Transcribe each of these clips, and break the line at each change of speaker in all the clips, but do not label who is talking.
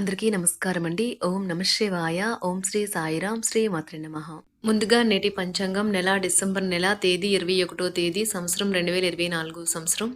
అందరికీ నమస్కారం అండి. ఓం నమ శివాయ. ఓం శ్రీ సాయిరాం శ్రీ మాత్రి నమ. ముందుగా నేటి పంచాంగం నెల డిసెంబర్ నెల తేదీ ఇరవై ఒకటో తేదీ సంవత్సరం రెండు వేల ఇరవై నాలుగు సంవత్సరం.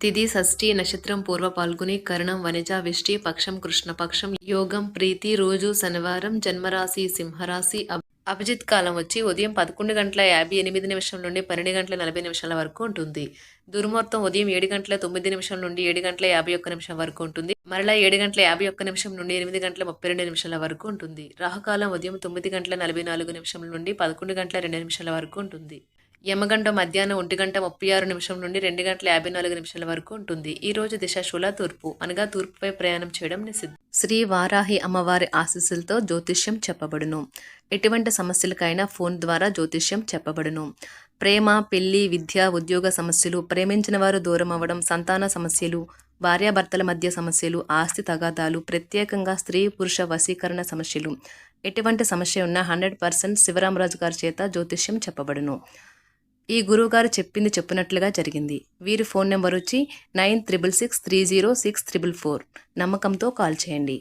తిది షష్ఠి నక్షత్రం పూర్వ పాల్గొని కరణం వనిజ విష్టి పక్షం కృష్ణపక్షం యోగం ప్రీతి రోజు శనివారం జన్మరాశి సింహరాశి అభిజిత్ కాలం వచ్చి ఉదయం పదకొండు గంటల యాభై ఎనిమిది నిమిషం నుండి పన్నెండు గంటల నలభై నిమిషాల వరకు ఉంటుంది. దుర్ముహూర్తం ఉదయం ఏడు గంటల తొమ్మిది నిమిషం నుండి ఏడు గంటల యాభై ఒక్క నిమిషం వరకు ఉంటుంది. మరలా ఏడు గంటల యాభై ఒక్క నిమిషం నుండి ఎనిమిది గంటల ముప్పై రెండు నిమిషాల వరకు ఉంటుంది. రాహుకాలం ఉదయం తొమ్మిది గంటల నలభై నాలుగు నిమిషం నుండి పదకొండు గంటల రెండు నిమిషాల వరకు ఉంటుంది. యమగంట మధ్యాహ్నం ఒంటి గంట ముప్పై ఆరు నిమిషం నుండి రెండు గంటల యాభై నాలుగు నిమిషాల వరకు ఉంటుంది. ఈ రోజు దిశ శూల తూర్పు. అనగా తూర్పుపై ప్రయాణం చేయడం నిషిద్ధం. శ్రీ వారాహి అమ్మవారి ఆశీస్సులతో జ్యోతిష్యం చెప్పబడును. ఎటువంటి సమస్యలకైనా ఫోన్ ద్వారా జ్యోతిష్యం చెప్పబడును. ప్రేమ పెళ్ళి విద్య ఉద్యోగ సమస్యలు ప్రేమించిన వారు దూరం అవ్వడం సంతాన సమస్యలు భార్యాభర్తల మధ్య సమస్యలు ఆస్తి తగాదాలు ప్రత్యేకంగా స్త్రీ పురుష వశీకరణ సమస్యలు. ఎటువంటి సమస్య ఉన్నా హండ్రెడ్ పర్సెంట్ శివరామరాజు గారి చేత జ్యోతిష్యం చెప్పబడును. ఈ గురువుగారు చెప్పింది చెప్పినట్లుగా జరిగింది. వీరి ఫోన్ నెంబర్ వచ్చి nine triple six three zero six triple four. నమ్మకంతో కాల్ చేయండి.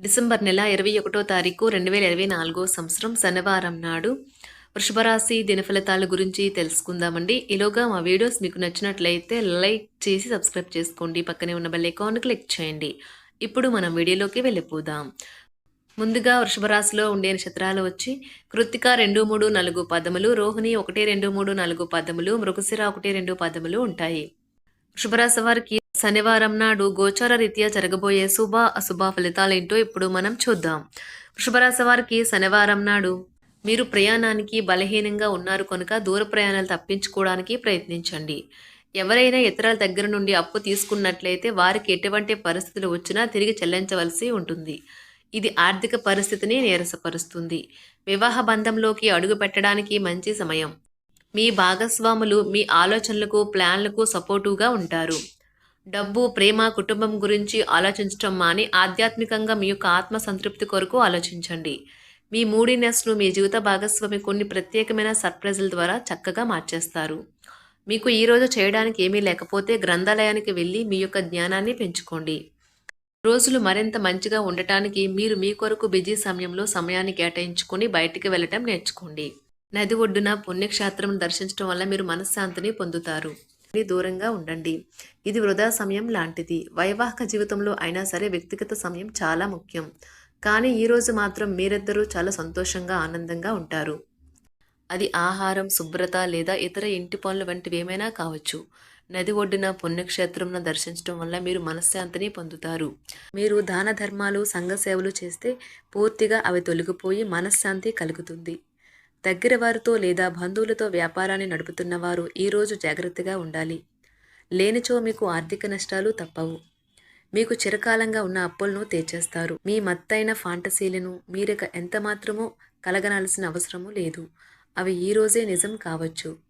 డిసెంబర్ నెల ఇరవై ఒకటో తారీఖు రెండు వేల ఇరవై నాలుగో సంవత్సరం శనివారం నాడు వృషభరాశి దినఫలితాల గురించి తెలుసుకుందామండి. ఈలోగా మా వీడియోస్ మీకు నచ్చినట్లయితే లైక్ చేసి సబ్స్క్రైబ్ చేసుకోండి. పక్కనే ఉన్న బెల్ ఐకాన్ క్లిక్ చేయండి. ఇప్పుడు మనం వీడియోలోకి వెళ్ళిపోదాం. ముందుగా వృషభ రాశిలో ఉండే నక్షత్రాలు వచ్చి కృత్తిక రెండు మూడు నాలుగు పదములు రోహిణి ఒకటి రెండు మూడు నాలుగు పదములు మృగశిర ఒకటి రెండు పదములు ఉంటాయి. వృషభరాశి వారికి శనివారం నాడు గోచార రీత్యా జరగబోయే శుభ అశుభ ఫలితాలేంటో ఇప్పుడు మనం చూద్దాం. వృషభరాశి వారికి శనివారం నాడు మీరు ప్రయాణానికి బలహీనంగా ఉన్నారు కనుక దూర ప్రయాణాలు తప్పించుకోవడానికి ప్రయత్నించండి. ఎవరైనా ఇతరుల దగ్గర నుండి అప్పు తీసుకున్నట్లయితే వారికి ఎటువంటి పరిస్థితులు వచ్చినా తిరిగి చెల్లించవలసి ఉంటుంది. ఇది ఆర్థిక పరిస్థితిని నీరసపరుస్తుంది. వివాహ బంధంలోకి అడుగు పెట్టడానికి మంచి సమయం. మీ భాగస్వాములు మీ ఆలోచనలకు ప్లాన్లకు సపోర్టివ్గా ఉంటారు. డబ్బు ప్రేమ కుటుంబం గురించి ఆలోచించటం మాని ఆధ్యాత్మికంగా మీ యొక్క ఆత్మ సంతృప్తి కొరకు ఆలోచించండి. మీ మూడినెస్ను మీ జీవిత భాగస్వామి కొన్ని ప్రత్యేకమైన సర్ప్రైజుల ద్వారా చక్కగా మార్చేస్తారు. మీకు ఈరోజు చేయడానికి ఏమీ లేకపోతే గ్రంథాలయానికి వెళ్ళి మీ యొక్క జ్ఞానాన్ని పెంచుకోండి. రోజులు మరింత మంచిగా ఉండటానికి మీరు మీ కొరకు బిజీ సమయంలో సమయాన్ని కేటాయించుకొని బయటికి వెళ్ళటం నేర్చుకోండి. నది ఒడ్డున పుణ్యక్షేత్రం దర్శించడం వల్ల మీరు మనశ్శాంతిని పొందుతారు. దూరంగా ఉండండి. ఇది వృధా సమయం లాంటిది. వైవాహిక జీవితంలో అయినా సరే వ్యక్తిగత సమయం చాలా ముఖ్యం. కానీ ఈరోజు మాత్రం మీరిద్దరూ చాలా సంతోషంగా ఆనందంగా ఉంటారు. అది ఆహారం శుభ్రత లేదా ఇతర ఇంటి పనులు వంటివి ఏమైనా కావచ్చు. నది ఒడ్డున పుణ్యక్షేత్రంను దర్శించడం వల్ల మీరు మనశ్శాంతిని పొందుతారు. మీరు దాన ధర్మాలు సంఘ సేవలు చేస్తే పూర్తిగా అవి తొలగిపోయి మనశ్శాంతి కలుగుతుంది. దగ్గర వారితో లేదా బంధువులతో వ్యాపారాన్ని నడుపుతున్న వారు ఈరోజు జాగ్రత్తగా ఉండాలి. లేనిచో మీకు ఆర్థిక నష్టాలు తప్పవు. మీకు చిరకాలంగా ఉన్న అప్పులను తీర్చేస్తారు. మీ మత్తైన ఫాంటసీలను మీరిక ఎంత మాత్రమో కలగనాల్సిన అవసరము లేదు. అవి ఈ రోజే నిజం కావచ్చు.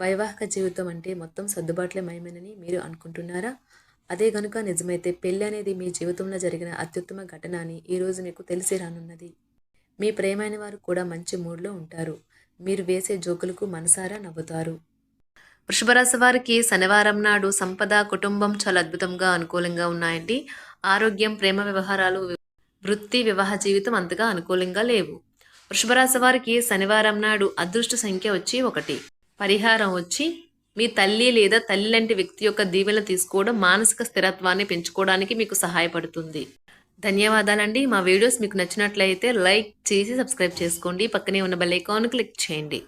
వైవాహిక జీవితం అంటే మొత్తం సర్దుబాట్లే మయమేనని మీరు అనుకుంటున్నారా? అదే గనుక నిజమైతే పెళ్ళి అనేది మీ జీవితంలో జరిగిన అత్యుత్తమ ఘటన అని ఈరోజు మీకు తెలిసి రానున్నది. మీ ప్రేమైన వారు కూడా మంచి మూడ్లో ఉంటారు. మీరు వేసే జోకులకు మనసారా నవ్వుతారు. వృషభరాశి వారికి శనివారం నాడు సంపద కుటుంబం చాలా అద్భుతంగా అనుకూలంగా ఉన్నాయండి. ఆరోగ్యం ప్రేమ వ్యవహారాలు వృత్తి వివాహ జీవితం అంతగా అనుకూలంగా లేవు. వృషభరాశి వారికి శనివారం నాడు అదృష్ట సంఖ్య వచ్చి ఒకటి. పరిహారం వచ్చి మీ తల్లి లేదా తల్లి లాంటి వ్యక్తి యొక్క దీవెన తీసుకోవడం మానసిక స్థిరత్వాన్ని పెంచుకోవడానికి మీకు సహాయపడుతుంది. ధన్యవాదాలండి. మా వీడియోస్ మీకు నచ్చినట్లయితే లైక్ చేసి సబ్స్క్రైబ్ చేసుకోండి. పక్కనే ఉన్న బెల్ ఐకాన్ క్లిక్ చేయండి.